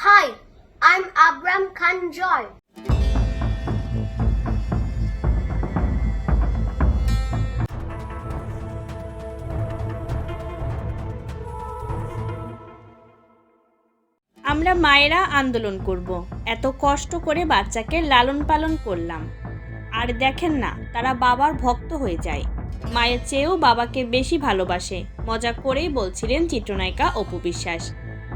Hi, I'm Abram Khan Joy. আমরা মায়েরা আন্দোলন করব। এত কষ্ট করে বাচ্চাকে লালন পালন করলাম। আর দেখেন না তারা বাবার ভক্ত হয়ে যায়। মায়ের চেয়েও বাবাকে বেশি ভালোবাসে। মজা করেই বলছিলেন চিত্রনায়িকা অপু বিশ্বাস।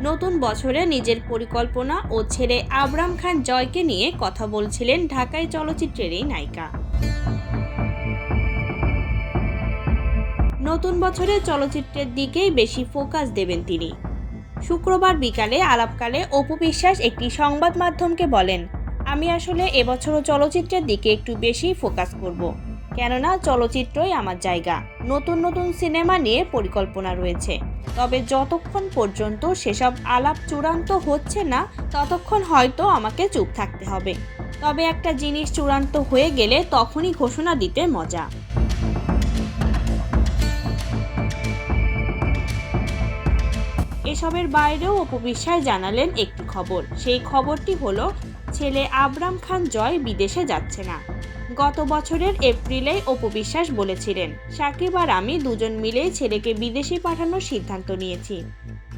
নতুন বছরে নিজের পরিকল্পনা ও ছেলে আবরাম খান জয়কে নিয়ে কথা বলছিলেন ঢাকায় চলচ্চিত্রের এই নায়িকা নতুন বছরে চলচ্চিত্রের দিকেই বেশি ফোকাস দেবেন তিনি শুক্রবার বিকালে আলাপকালে অপু বিশ্বাস একটি সংবাদ মাধ্যমকে বলেন, আমি আসলে এবছরও চলচ্চিত্রের দিকে একটু বেশি ফোকাস করব। কেননা চলচ্চিত্রই আমার জায়গা। নতুন নতুন সিনেমা নিয়ে পরিকল্পনা রয়েছে। তবে যতক্ষণ পর্যন্ত সেসব আলাপ চূড়ান্ত হচ্ছে না, ততক্ষণ হয়তো আমাকে চুপ থাকতে হবে। তবে একটা জিনিস চূড়ান্ত হয়ে গেলে তখনই ঘোষণা দিতে মজা। এসবের বাইরেও অপবিশ্বাস জানালেন একটি খবর। সেই খবরটি হলো, ছেলে আবরাম খান জয় বিদেশে যাচ্ছে না। গত বছরের এপ্রিলেই অপবিশ্বাস বলেছিলেন, সাকিব আর আমি দুজন মিলেই ছেলেকে বিদেশে পাঠানোর সিদ্ধান্ত নিয়েছি।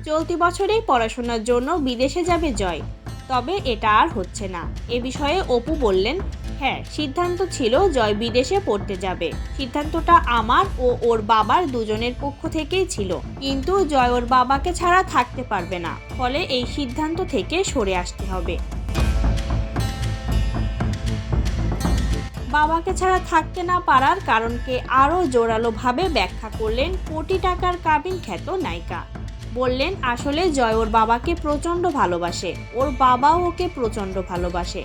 চলতি বছরেই পড়াশোনার জন্য বিদেশে যাবে জয়। তবে এটা আর হচ্ছে না। এ বিষয়ে অপু বললেন হ্যাঁ সিদ্ধান্ত ছিল জয় বিদেশে পড়তে যাবে। সিদ্ধান্তটা আমার ও ওর বাবার দুজনের পক্ষ থেকেই ছিল। কিন্তু জয় ওর বাবাকে ছাড়া থাকতে পারবে না। ফলে এই সিদ্ধান্ত থেকে সরে আসতে হবে। বাবাকে ছাড়া থাকতে না পারার কারণকে আরও জোরালোভাবে ব্যাখ্যা করলেন কোটি টাকার কাবিন খ্যাত নায়িকা। বললেন, আসলে জয় ওর বাবাকে প্রচণ্ড ভালোবাসে। ওর বাবাও ওকে প্রচণ্ড ভালোবাসে।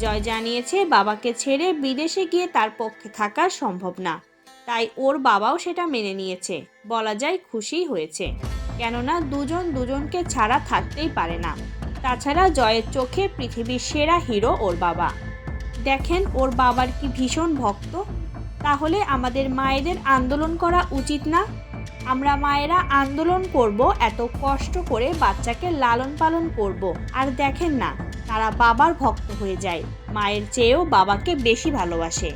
জয় জানিয়েছে, বাবাকে ছেড়ে বিদেশে গিয়ে তার পক্ষে থাকা সম্ভব না। তাই ওর বাবাও সেটা মেনে নিয়েছে। বলা যায়, খুশি হয়েছে। কেননা, দুজন দুজনকে ছাড়া থাকতেই পারে না। তাছাড়া জয়ের চোখে পৃথিবীর সেরা হিরো ওর বাবা। দেখেন ওর বাবার কি ভীষণ ভক্ত, তাহলে আমাদের মায়েদের আন্দোলন করা উচিত না। আমরা মায়েরা আন্দোলন করব, এত কষ্ট করে বাচ্চাকে লালন পালন করব। আর দেখেন না, তারা বাবার ভক্ত হয়ে যায়, মায়ের চেয়েও বাবাকে বেশি ভালোবাসে।